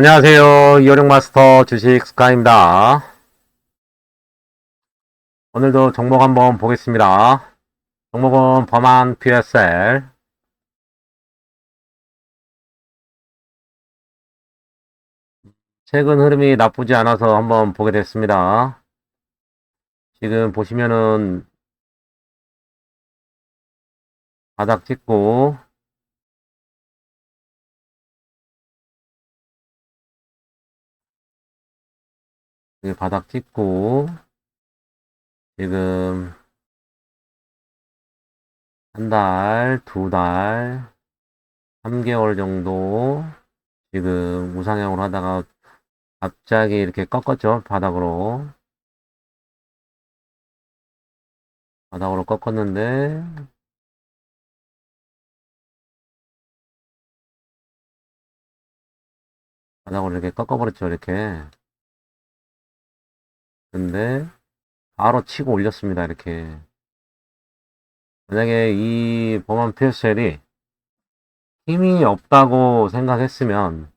안녕하세요. 이어령 마스터 주식 스카입니다. 오늘도 종목 한번 보겠습니다. 종목은 범한 PSL. 최근 흐름이 나쁘지 않아서 한번 보게 됐습니다. 지금 보시면은 바닥 찍고 여기 바닥 찍고 지금 한 달, 두 달, 3개월 정도 지금 우상향으로 하다가 갑자기 이렇게 꺾었죠. 바닥으로. 바닥으로 꺾었는데 바닥으로 이렇게 꺾어버렸죠. 이렇게. 근데 바로 치고 올렸습니다. 이렇게. 만약에 이 범한 PSL이 힘이 없다고 생각했으면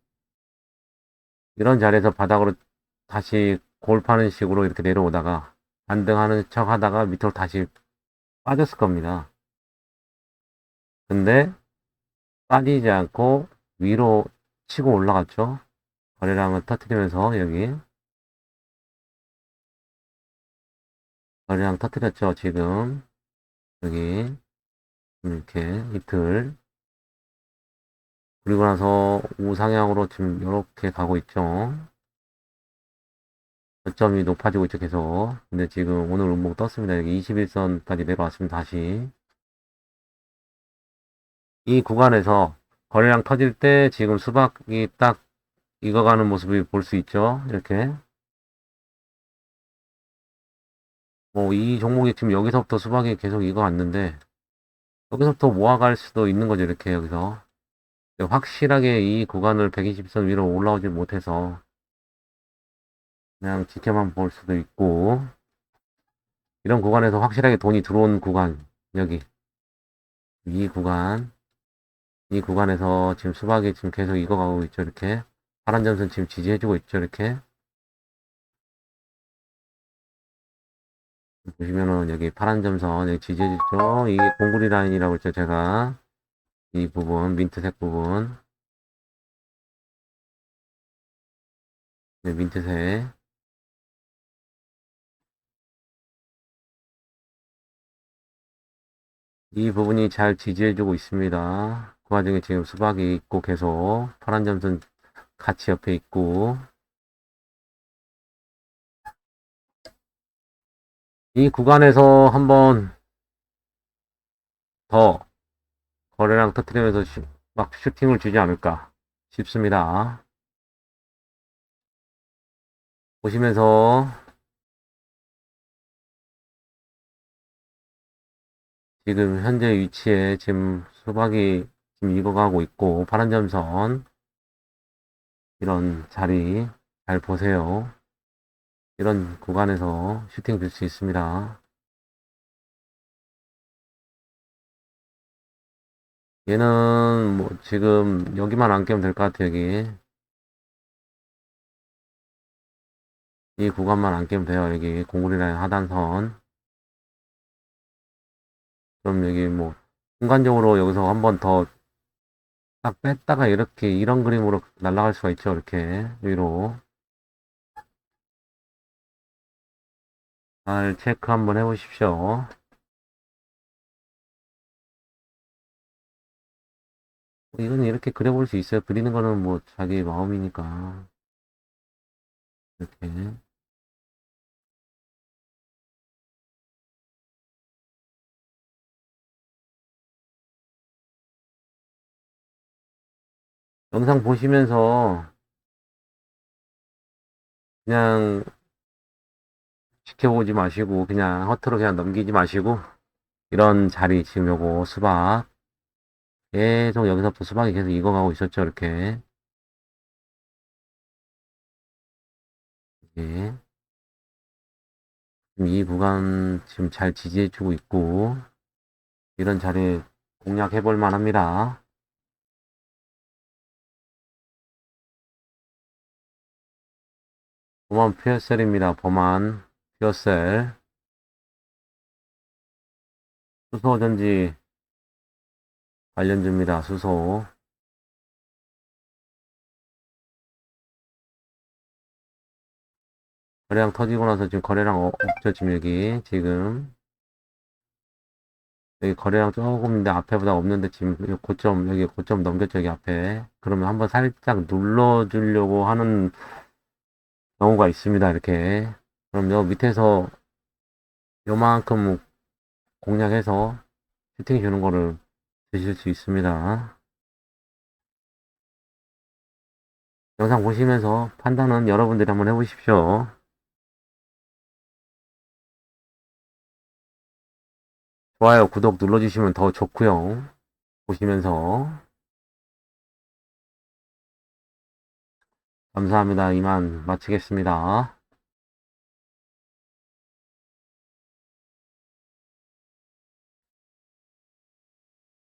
이런 자리에서 바닥으로 다시 골파는 식으로 이렇게 내려오다가 반등하는 척 하다가 밑으로 다시 빠졌을 겁니다. 근데 빠지지 않고 위로 치고 올라갔죠. 거래량을 터트리면서 여기 거래량 터트렸죠. 지금 여기 이렇게 이틀 그리고 나서 우상향으로 지금 이렇게 가고 있죠. 저점이 높아지고 있죠, 계속. 근데 지금 오늘 음목 떴습니다. 여기 21선까지 내려왔습니다, 다시. 이 구간에서 거래량 터질 때 지금 수박이 딱 익어가는 모습을 볼수 있죠. 이렇게. 뭐, 이 종목이 지금 여기서부터 수박이 계속 익어왔는데, 여기서부터 모아갈 수도 있는 거죠, 이렇게, 여기서. 확실하게 이 구간을 120선 위로 올라오지 못해서 그냥 지켜만 볼 수도 있고 이런 구간에서 확실하게 돈이 들어온 구간 여기. 이 구간. 이 구간에서 지금 수박이 지금 계속 익어가고 있죠 이렇게. 파란 점선 지금 지지해주고 있죠 이렇게 보시면은 여기 파란 점선 여기 지지해주죠 이게 공구리 라인이라고 했죠 제가 이 부분, 민트색 부분. 네, 민트색. 이 부분이 잘 지지해주고 있습니다. 그 와중에 지금 수박이 있고 계속 파란 점선 같이 옆에 있고 이 구간에서 한번 더 거래량 터트리면서 슈- 막 슈팅을 주지 않을까 싶습니다. 보시면서 지금 현재 위치에 지금 수박이 지금 익어가고 있고 파란 점선 이런 자리 잘 보세요. 이런 구간에서 슈팅 줄수 있습니다. 얘는 뭐 지금 여기만 안 깨면 될 것 같아요 여기. 이 구간만 안 깨면 돼요 여기. 공구리 라인 하단선. 그럼 여기 뭐 순간적으로 여기서 한 번 더 딱 뺐다가 이렇게 이런 그림으로 날아갈 수가 있죠 이렇게 위로 잘 체크 한번 해 보십시오 이거는 이렇게 그려볼 수 있어요. 그리는 거는 뭐 자기 마음이니까. 이렇게. 영상 보시면서 그냥 지켜보지 마시고 그냥 허투루 그냥 넘기지 마시고 이런 자리 지금 요거 수박 계속 여기서부터 수박이 계속 익어가고 있었죠, 이렇게. 예. 이 구간 지금 잘 지지해주고 있고, 이런 자리 공략해볼 만합니다. 범한 퓨어셀입니다. 범한 퓨어셀. 수소전지 관련주입니다. 수소. 거래량 터지고 나서 지금 거래량 어- 없죠, 지금 여기. 지금. 여기 거래량 조금인데 앞에보다 없는데 지금 여기 고점, 여기 고점 넘겼죠, 여기 앞에. 그러면 한번 살짝 눌러 주려고 하는 경우가 있습니다, 이렇게. 그럼 요 밑에서 요만큼 공략해서 슈팅 주는 거를 드실 수 있습니다. 영상 보시면서 판단은 여러분들이 한번 해보십시오. 좋아요, 구독 눌러주시면 더 좋고요. 보시면서 감사합니다. 이만 마치겠습니다.